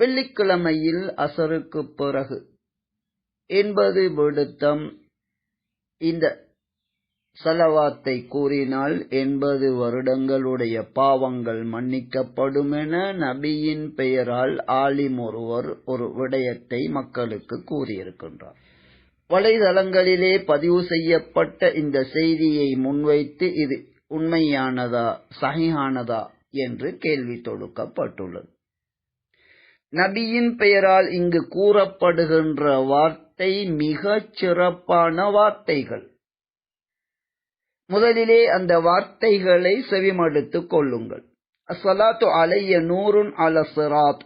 வெள்ளிக்கிழமையில் அசருக்கு பிறகு என்பது விடுத்தம் இந்த சலவாத்தை கூறினால் எண்பது வருடங்களுடைய பாவங்கள் மன்னிக்கப்படும் என நபியின் பெயரால் ஆலிம் ஒருவர் ஒரு விடயத்தை மக்களுக்கு கூறியிருக்கின்றார். வலைதளங்களிலே பதிவு செய்யப்பட்ட இந்த செய்தியை முன்வைத்து இது உண்மையானதா சகியானதா என்று கேள்வி தொடுக்கப்பட்டுள்ளது. நபியின் பெயரால் இங்கு கூறப்படுகின்ற வார்த்தை மிகச் சிறப்பான வார்த்தைகள். முதலிலே அந்த வார்த்தைகளை செவிமடுத்துக் கொள்ளுங்கள். அசலாத்து அலைய நூறுன் அல சிராத்.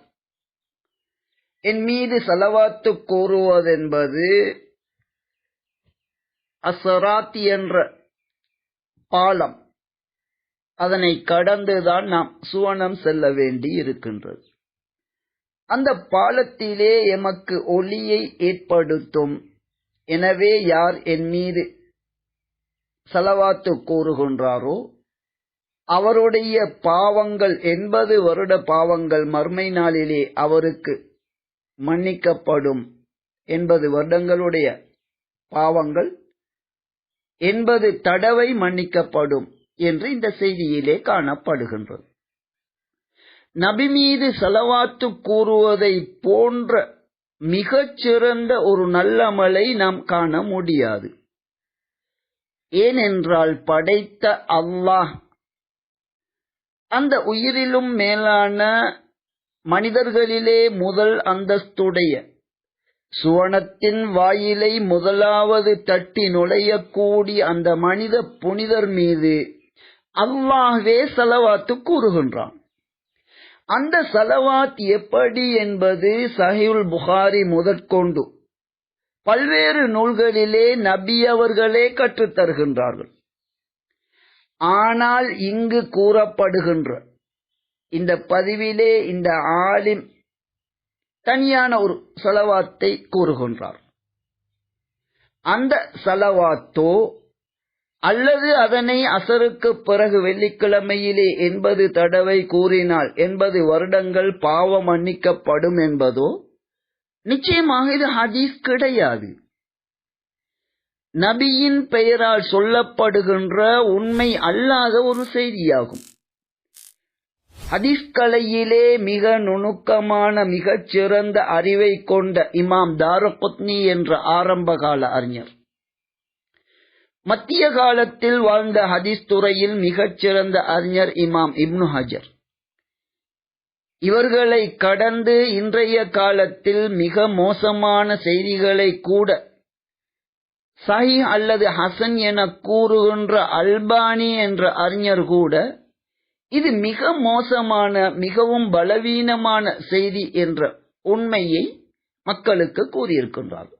என் மீது செலவாத்து கூறுவதென்பது அசராத் என்ற பாலம். அதனை கடந்துதான் நாம் சுவனம் செல்ல வேண்டி இருக்கின்றது அந்த பாலத்திலே எமக்கு ஒளியை ஏற்படுத்தும். எனவே யார் என் மீது செலவாத்து கூறுகின்றாரோ அவருடைய பாவங்கள் எண்பது வருட பாவங்கள் மர்மை நாளிலே அவருக்கு மன்னிக்கப்படும். எண்பது வருடங்களுடைய பாவங்கள் எண்பது தடவை மன்னிக்கப்படும் என்று இந்த செய்தியிலே காணப்படுகின்றது. நபி மீது செலவாத்து கூறுவதை போன்ற மிகச்சிறந்த ஒரு நல்லமலை நாம் காண முடியாது. ஏனென்றால் படைத்த அல்லாஹ் அந்த உயிரிலும் மேலான மனிதர்களிலே முதல் அந்தஸ்துடைய சுவனத்தின் வாயிலை முதலாவது தட்டி நுழையக்கூடிய அந்த மனித புனிதர் மீது அல்லாஹ்வே செலவாத்து கூறுகின்றான். அந்த சலவாத் எப்படி என்பது சஹிவுல் புகாரி முதற்கொண்டு பல்வேறு நூல்களிலே நபி அவர்களே கற்றுத் தருகின்றார்கள். ஆனால் இங்கு கூறப்படுகின்ற இந்த பதிவிலே இந்த ஆலிம் தனியான ஒரு சலவாத்தை கூறுகின்றார். அந்த சலவாத்தோ அல்லது அதனை அசருக்கு பிறகு வெள்ளிக்கிழமையிலே எண்பது தடவை கூறினால் எண்பது வருடங்கள் பாவம் மன்னிக்கப்படும் என்பதோ? நிச்சயமாக இது ஹதீஸ் கிடையாது. நபியின் பெயரால் சொல்லப்படுகின்ற உண்மை அல்லாத ஒரு செய்தியாகும். ஹதீஸ்கலையிலே மிக நுணுக்கமான மிகச் சிறந்த அறிவை கொண்ட இமாம் தாரகுத்னி என்ற ஆரம்பகால அறிஞர். மத்திய காலத்தில் வாழ்ந்த ஹதீஸ் துறையில் மிகச்சிறந்த அறிஞர் இமாம் இப்னு ஹஜர். இவர்களை கடந்து இன்றைய காலத்தில் மிக மோசமான செய்திகளை கூட சஹி அல்லது ஹசன் என கூறுகின்ற அல்பானி என்ற அறிஞர் கூட இது மிக மோசமான மிகவும் பலவீனமான செய்தி என்ற உண்மையை மக்களுக்கு கூறியிருக்கின்றார்.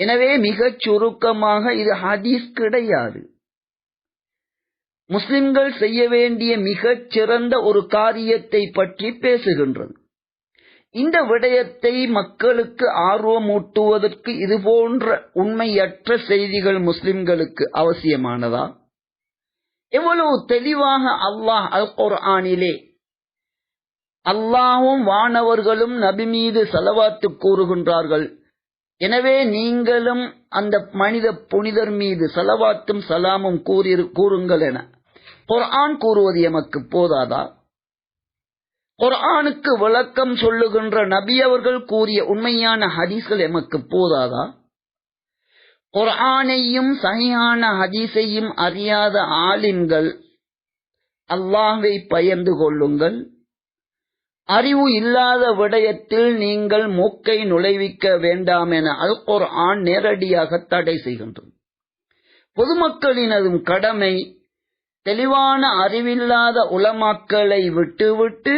எனவே மிகச் சுருக்கமாக இது ஹதீஸ் கிடையாது. முஸ்லிம்கள் செய்ய வேண்டிய மிகச் சிறந்த ஒரு காரியத்தை பற்றி பேசுகின்றது. இந்த விடயத்தை மக்களுக்கு ஆர்வமூட்டுவதற்கு இது போன்ற உண்மையற்ற செய்திகள் முஸ்லிம்களுக்கு அவசியமானதா? எவ்வளவு தெளிவாக அல்லாஹ் அல் குர்ஆனிலே அல்லாஹும் வானவர்களும் நபி மீது செலவாத்து கூறுகின்றார்கள். எனவே நீங்களும் அந்த மனித புனிதர் மீது செலவாத்தும் சலாமும் கூறி கூறுங்கள் என. குர்ஆன் கூறுவது எமக்கு போதாதா? குர்ஆனுக்கு விளக்கம் சொல்லுகின்ற நபி அவர்கள் கூறிய உண்மையான ஹதீஸ்கள் எமக்கு போதாதா? குர்ஆனையும் சஹியான ஹதீஸையும் அறியாத ஆலிம்கள் அல்லாஹை பயந்து கொள்ளுங்கள். அறிவு இல்லாத விடயத்தில் நீங்கள் மூக்கை நுழைவிக்க வேண்டாம் என அல் குர்ஆன் நேரடியாக தடை செய்கின்றது. பொதுமக்களினதும் கடமை தெளிவான அறிவில்லாத உலமாக்களை விட்டுவிட்டு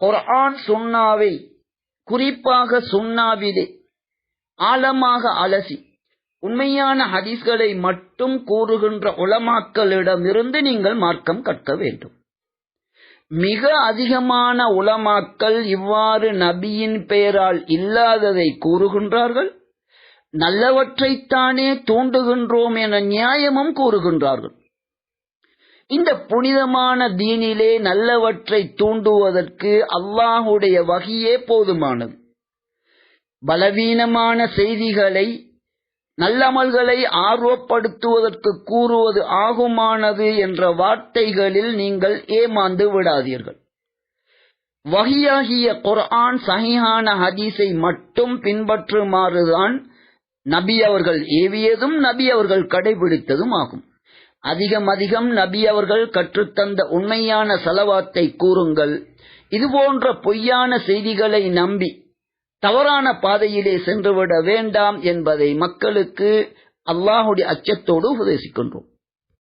குர்ஆன் சுன்னாவை குறிப்பாக சுன்னாவிலே ஆழமாக அலசி உண்மையான ஹதீஸ்களை மட்டும் கூறுகின்ற உலமாக்களிடமிருந்து நீங்கள் மார்க்கம் கற்க வேண்டும். மிக அதிகமான உலமாக்கள் இவ்வாறு நபியின் பெயரால் இல்லாததை கூறுகின்றார்கள். நல்லவற்றைத்தானே தூண்டுகின்றோம் என நியாயமும் கூறுகின்றார்கள். இந்த புனிதமான தீனிலே நல்லவற்றை தூண்டுவதற்கு அல்லாஹுடைய வகையே போதுமானது. பலவீனமான செய்திகளை நல்லமல்களை ஆர்வப்படுத்துவதற்கு கூறுவது ஆகுமானது என்ற வார்த்தைகளில் நீங்கள் ஏமாந்து விடாதீர்கள். வகியாகிய குர்ஆன் சஹிஹான ஹதீஸை மட்டும் பின்பற்றுமாறுதான் நபி அவர்கள் ஏவியதும் நபி அவர்கள் கடைபிடித்ததும் ஆகும். அதிகம் அதிகம் நபி அவர்கள் கற்றுத்தந்த உண்மையான செலவாத்தை கூறுங்கள். இதுபோன்ற பொய்யான செய்திகளை நம்பி தவறான பாதையிலே சென்றுவிட வேண்டாம் என்பதை மக்களுக்கு அல்லாஹுடைய அச்சத்தோடு உபதேசிக்கின்றோம்.